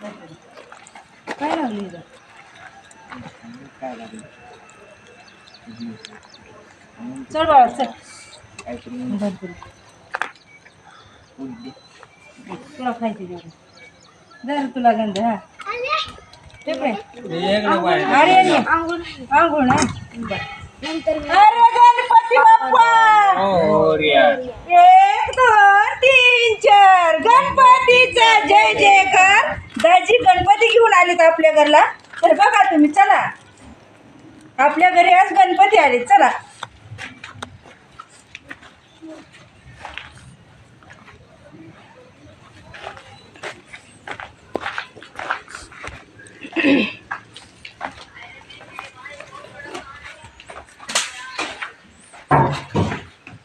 काय लागली इथं? काय लागेल? चल बाळा काहीतरी भरपूर तुला खायची जर तुला गंध हा. ते काय अरे ये. आंघोळ ना अरे गणपती बाप्पा! आजी गणपती घेऊन आलेत आपल्या घरला. तर बघा तुम्ही चला. आपल्या घरी आज गणपती आले चला.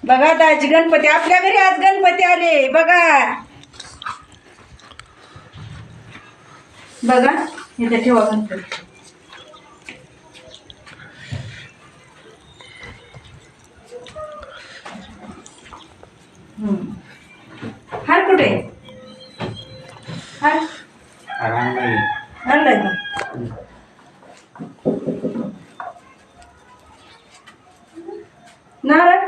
बघा दाजी गणपती आपल्या घरी आज गणपती आले बघा बघा ठेवा गणपती हम्म. हार कुठे? हार आणलाय का? नारळ?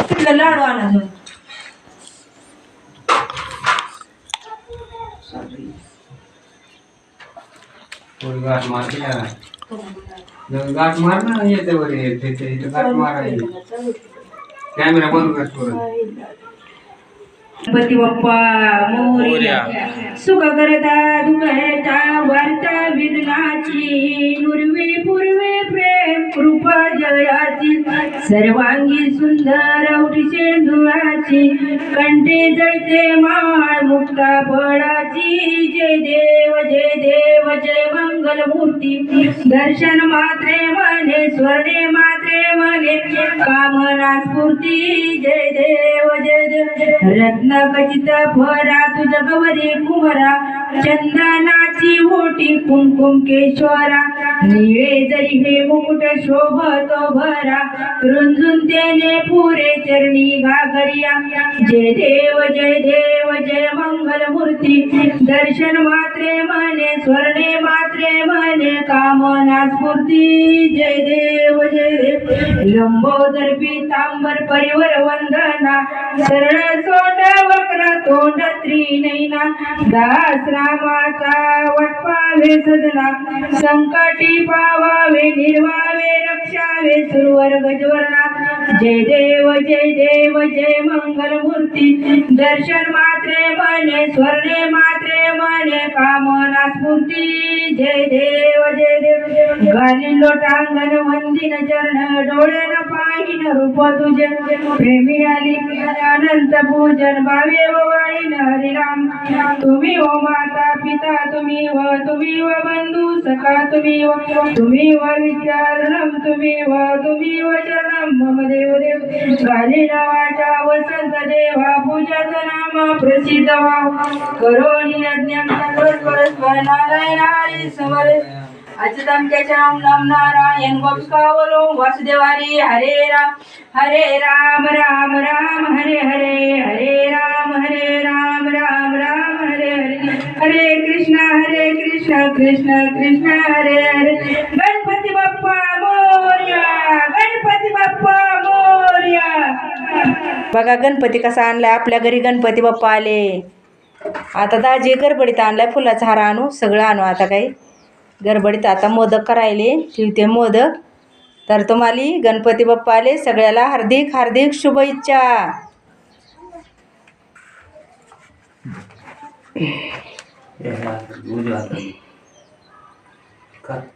तिथलं लाडू आणा जाऊन. गाठ मार ना येते वर येते इथं गाठ मारायची कॅमेरा बंद कर थोडं गणपती बाप्पा मोरया. सुख करता. दुःखता विघ्नाची पूर्वी पूर्वी प्रेम कृपा जयाची सर्वांगी सुंदर औटी शेंदुळाची कंठे जळते माळ मुक्ता फळाची जय देव जय देव जय मंगल मूर्ती दर्शन मात्रे मने स्वर्णे मात्रे मने कामना स्फूर्ती जय देव जय देव रत्न खचित फरा तुझ गवरी कुमरा चंदनाची ओटी कुंकुम केशोरा निळे जरी हे मुकुट शोभतो भरा रुंजून तेने पुरे चरणी घागरिया जय देव जय देव जय मंगल मूर्ती दर्शन मात्रे मने स्वर्णे मात्रे मने कामना स्फूर्ती. जय देव जय देव. लंबोदर पीतांबर परिवर वंदना. सरळ सोट वक्र तोंड त्रिनैना दास रामाचा वटपावे सदना संकटी पावावे निर्वावे रक्षावे सुरवर गजवर्णा जय देव जय देव जय मंगल मूर्ती दर्शन मात्रे मने स्वर्णे मात्रे मने कामना स्फूर्ती जय देव जय देव. घाली लोटांगण वंदिन चरण डोळ्यान पाहिन रूप तुझे. प्रेमी आली अनंत पूजन भावे वाळीन हरिराम तुम्ही व माता पिता तुम्ही व तुम्ही व बंधू सखा तुम्ही व तुम्ही व विचारणम तुम्ही व तुम्ही व चरणम मम देव देव गाली नावाच्या वसंत देवा पूजाचं नाम प्रसिद्ध व्हाव करोनी यज्ञ नारायण हरी समरे. अच्युतम केशवम नम नारायण वंशकावलो वासुदेवारी हरे राम हरे राम राम राम हरे हरे हरे राम हरे राम राम राम हरे हरे हरे कृष्ण हरे कृष्ण कृष्ण कृष्ण हरे हरे। गणपती बाप्पा मोर्या गणपती बाप्पा मोर्या। बघा गणपती कसा आणलाय? आपल्या घरी गणपती बाप्पा आले. आता दाजी गडबडीत आणलाय फुलाचा हार आणू सगळं आणू आता काही. गडबडीत आता मोदक करायले ठेवते मोदक तर तुम्हाला गणपती बाप्पा आले सगळ्याला हार्दिक हार्दिक शुभेच्छा good luck. Cut.